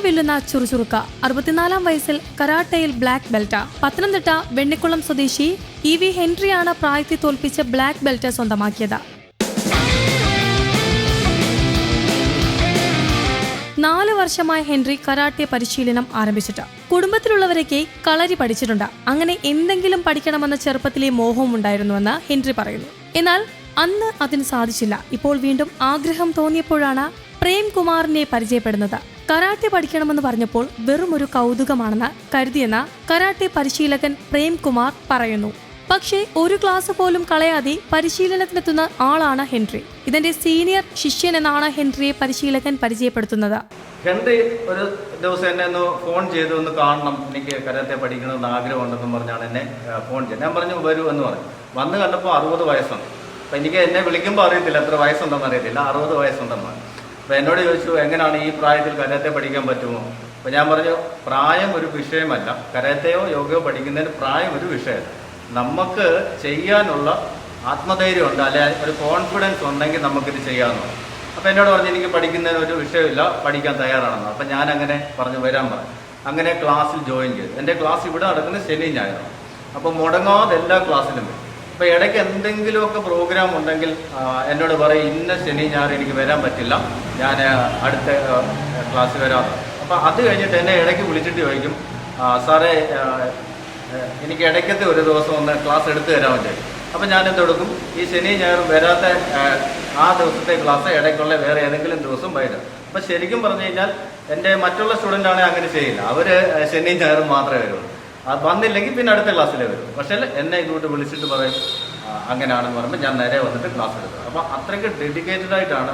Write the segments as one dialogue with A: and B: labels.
A: വെല്ലുന്ന ചുറുചുറുക്ക. അറുപത്തിനാലാം വയസ്സിൽ കരാട്ടയിൽ ബ്ലാക്ക് ബെൽറ്റ്. പത്തനംതിട്ട വെണ്ണിക്കുളം സ്വദേശി ഇ വി ഹെൻറിയാണ് പ്രായത്തിൽ തോൽപ്പിച്ച് ബ്ലാക്ക് ബെൽറ്റ് സ്വന്തമാക്കിയത്. നാല് വർഷമായി ഹെൻറി കരാട്ടെ പരിശീലനം ആരംഭിച്ചിട്ട്. കുടുംബത്തിലുള്ളവരൊക്കെ കളരി പഠിച്ചിട്ടുണ്ട്. അങ്ങനെ എന്തെങ്കിലും പഠിക്കണമെന്ന ചെറുപ്പത്തിലെ മോഹവും ഉണ്ടായിരുന്നുവെന്ന് ഹെൻറി പറയുന്നു. എന്നാൽ അന്ന് അതിന് സാധിച്ചില്ല. ഇപ്പോൾ വീണ്ടും ആഗ്രഹം തോന്നിയപ്പോഴാണ് പ്രേംകുമാറിനെ പരിചയപ്പെടുന്നത്. കരാട്ടെ പഠിക്കണമെന്ന് പറഞ്ഞപ്പോൾ വെറും ഒരു കൗതുകമാണെന്ന് കരുതിയെന്ന കരാട്ടെ പരിശീലകൻ പ്രേംകുമാർ പറയുന്നു. പക്ഷേ ഒരു ക്ലാസ് പോലും കളയാതെ പരിശീലനത്തിനെത്തുന്ന ആളാണ് ഹെൻറി. ഇതിന്റെ സീനിയർ ശിഷ്യൻ എന്നാണ് ഹെൻറിയെ പരിശീലകൻ പരിചയപ്പെടുത്തുന്നത്.
B: ഹെൻറി ഒരു ദിവസം എന്നെ ഒന്ന് ഫോൺ ചെയ്തു ഒന്ന് കാണണം എനിക്ക് കരാത്തെ പഠിക്കണമെന്ന് ആഗ്രഹമുണ്ടെന്ന് പറഞ്ഞാണ് എന്നെ ഫോൺ ചെയ്തത്. ഞാൻ പറഞ്ഞു വരൂ എന്ന് പറഞ്ഞു. വന്ന് കണ്ടപ്പോൾ അറുപത് വയസ്സുണ്ട് അപ്പം എനിക്ക് എന്നെ വിളിക്കുമ്പോൾ അറിയത്തില്ല എത്ര വയസ്സുണ്ടെന്ന് അറിയത്തില്ല അറുപത് വയസ്സുണ്ടെന്ന് പറഞ്ഞു. അപ്പോൾ എന്നോട് ചോദിച്ചു എങ്ങനെയാണ് ഈ പ്രായത്തിൽ കരാത്തെ പഠിക്കാൻ പറ്റുമോ? അപ്പോൾ ഞാൻ പറഞ്ഞു പ്രായം ഒരു വിഷയമല്ല. കരാത്തയോ യോഗയോ പഠിക്കുന്നതിന് പ്രായം ഒരു വിഷയമല്ല. നമുക്ക് ചെയ്യാനുള്ള ആത്മധൈര്യം ഉണ്ട് അല്ലെ ഒരു കോൺഫിഡൻസ് ഉണ്ടെങ്കിൽ നമുക്കിത് ചെയ്യാമെന്ന് അപ്പോൾ എന്നോട് പറഞ്ഞു എനിക്ക് പഠിക്കുന്നതിന് ഒരു വിഷയമില്ല പഠിക്കാൻ തയ്യാറാണെന്ന്. അപ്പം ഞാൻ അങ്ങനെ പറഞ്ഞു വരാൻ പറഞ്ഞു. അങ്ങനെ ക്ലാസ്സിൽ ജോയിൻ ചെയ്തു. എന്റെ ക്ലാസ് ഇവിടെ നടക്കുന്നത് ശനി ഞായറാണ്. അപ്പോൾ മുടങ്ങാതെ എല്ലാ ക്ലാസ്സിലും അപ്പോൾ ഇടയ്ക്ക് എന്തെങ്കിലുമൊക്കെ പ്രോഗ്രാം ഉണ്ടെങ്കിൽ എന്നോട് പറയും ഇന്ന ശനി ഞാൻ എനിക്ക് വരാൻ പറ്റില്ല. ഞാൻ അടുത്ത ക്ലാസ് വരാം. അപ്പോൾ അത് കഴിഞ്ഞിട്ട് എന്നെ ഇടയ്ക്ക് വിളിച്ചിട്ട് ചോദിക്കും സാറേ എനിക്ക് ഇടയ്ക്കത്തെ ഒരു ദിവസം ഒന്ന് ക്ലാസ് എടുത്തു തരാൻ ചോദിക്കും അപ്പൊ ഞാൻ കൊടുക്കും ഈ ശനി ഞായറും വരാത്ത ആ ദിവസത്തെ ക്ലാസ് ഇടയ്ക്കുള്ള വേറെ ഏതെങ്കിലും ദിവസം വരും. അപ്പം ശരിക്കും പറഞ്ഞു കഴിഞ്ഞാൽ എന്റെ മറ്റുള്ള സ്റ്റുഡന്റ് ആണെങ്കിൽ അങ്ങനെ ചെയ്യില്ല. അവർ ശനി ഞായറും മാത്രമേ വരുള്ളൂ. വന്നില്ലെങ്കിൽ പിന്നെ അടുത്ത ക്ലാസ്സിലെ വരും. പക്ഷേ എന്നെ ഇതുകൊണ്ട് വിളിച്ചിട്ട് പറയും അങ്ങനെയാണെന്ന് പറയുമ്പോൾ ഞാൻ നേരെ വന്നിട്ട് ക്ലാസ് എടുക്കും അപ്പോൾ അത്രയ്ക്ക് ഡെഡിക്കേറ്റഡ് ആയിട്ടാണ്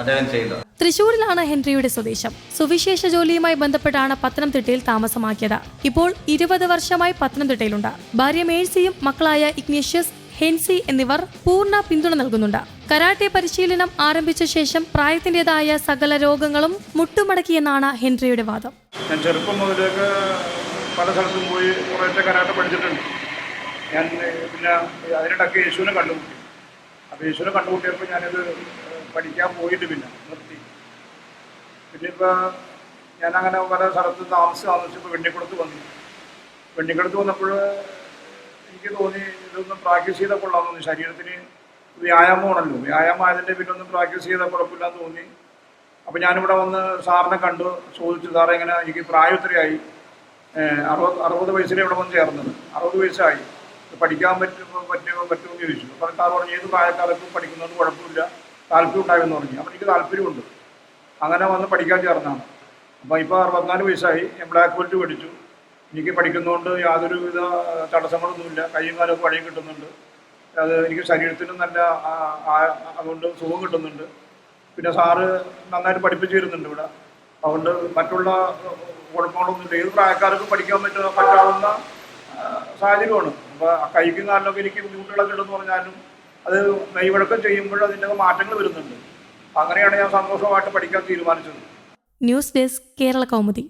B: അദ്ദേഹം ചെയ്യുന്നത്
A: തൃശൂരിലാണ് ഹെൻറിയുടെ സ്വദേശം. സുവിശേഷ ജോലിയുമായി ബന്ധപ്പെട്ടാണ് പത്തനംതിട്ടയിൽ താമസമാക്കിയത്. ഇപ്പോൾ ഇരുപത് വർഷമായി പത്തനംതിട്ടയിലുണ്ട്. ഭാര്യ മേഴ്സിയും മക്കളായ ഇഗ്നേഷ്യസ് ഹെൻസി എന്നിവർ പൂർണ പിന്തുണ നൽകുന്നുണ്ട്. കരാട്ടെ പരിശീലനം ആരംഭിച്ച ശേഷം പ്രായത്തിന്റേതായ സകല രോഗങ്ങളും മുട്ടുമടക്കിയെന്നാണ് ഹെൻറിയുടെ വാദം.
C: ഞാൻ ചെറുപ്പം മുതലൊക്കെ പല സ്ഥലത്തും പോയി കുറേയൊക്കെ കരാട്ട പഠിച്ചിട്ടുണ്ട്. ഞാൻ പിന്നെ അതിനിടയ്ക്ക് യേശുവിനെ കണ്ടുമുട്ടി അപ്പോൾ യേശുവിനെ കണ്ടുമുട്ടിയപ്പോൾ ഞാനത് പഠിക്കാൻ പോയിട്ട് പിന്നെ നിർത്തി. പിന്നെ ഇപ്പോൾ ഞാനങ്ങനെ പല സ്ഥലത്ത് താമസിച്ച് താമസിച്ചപ്പോൾ വെണ്ണിക്കുളത്ത് വന്നു. വെണ്ണിക്കുളത്ത് വന്നപ്പോൾ എനിക്ക് തോന്നി ഇതൊന്ന് പ്രാക്ടീസ് ചെയ്താൽ തോന്നി. ശരീരത്തിന് വ്യായാമമാണല്ലോ വ്യായാമം ആയതിന്റെ പിന്നെ ഒന്ന് പ്രാക്ടീസ് ചെയ്താൽ കുഴപ്പമില്ലാന്ന് തോന്നി. അപ്പോൾ ഞാനിവിടെ വന്ന് സാറിനെ കണ്ടു ചോദിച്ചു സാറേ ഇങ്ങനെ എനിക്ക് പ്രായം ഇത്രയായി ഏഹ് അറുപത് അറുപത് വയസ്സിലെ ഇവിടെ വന്ന് ചേർന്നത്. അറുപത് വയസ്സായി. പഠിക്കാൻ പറ്റുമോ പറ്റുമോ പറ്റുമോ എന്ന് ചോദിച്ചു. അപ്പോൾ സാർ പറഞ്ഞു ഏത് പ്രായക്കാർക്കും പഠിക്കുന്നതുകൊണ്ട് കുഴപ്പമില്ല. താല്പര്യം ഉണ്ടാകുമെന്ന് പറഞ്ഞു. അപ്പോൾ എനിക്ക് താല്പര്യമുണ്ട്. അങ്ങനെ വന്ന് പഠിക്കാൻ ചേർന്നതാണ്. അപ്പോൾ ഇപ്പോൾ അറുപത്തിനാല് വയസ്സായി. ഞാൻ ബ്ലാക്ക് ബെൽറ്റ് പഠിച്ചു. എനിക്ക് പഠിക്കുന്നതുകൊണ്ട് യാതൊരുവിധ തടസ്സങ്ങളൊന്നുമില്ല. കൈയും കാലൊക്കെ വഴിയും കിട്ടുന്നുണ്ട്. അത് എനിക്ക് ശരീരത്തിനും നല്ല അതുകൊണ്ട് സുഖം കിട്ടുന്നുണ്ട്. പിന്നെ സാറ് നന്നായിട്ട് പഠിപ്പിച്ചു തരുന്നുണ്ട് ഇവിടെ. അതുകൊണ്ട് മറ്റുള്ള കുഴപ്പങ്ങളൊന്നുമില്ല ഏത് പ്രായക്കാർക്കും പഠിക്കാൻ പറ്റുന്ന പറ്റാവുന്ന സാഹചര്യമാണ്. അപ്പോൾ കൈക്കും കാലിലൊക്കെ എനിക്ക് ബുദ്ധിമുട്ടുകളൊക്കെ ഉണ്ടെന്ന് പറഞ്ഞാലും അത് നെയ്വഴക്കം ചെയ്യുമ്പോൾ അതിന്റെ മാറ്റങ്ങൾ വരുന്നുണ്ട്. അങ്ങനെയാണ് ഞാൻ സന്തോഷമായിട്ട് പഠിക്കാൻ തീരുമാനിച്ചത്.
A: News desk Kerala Kaumudi.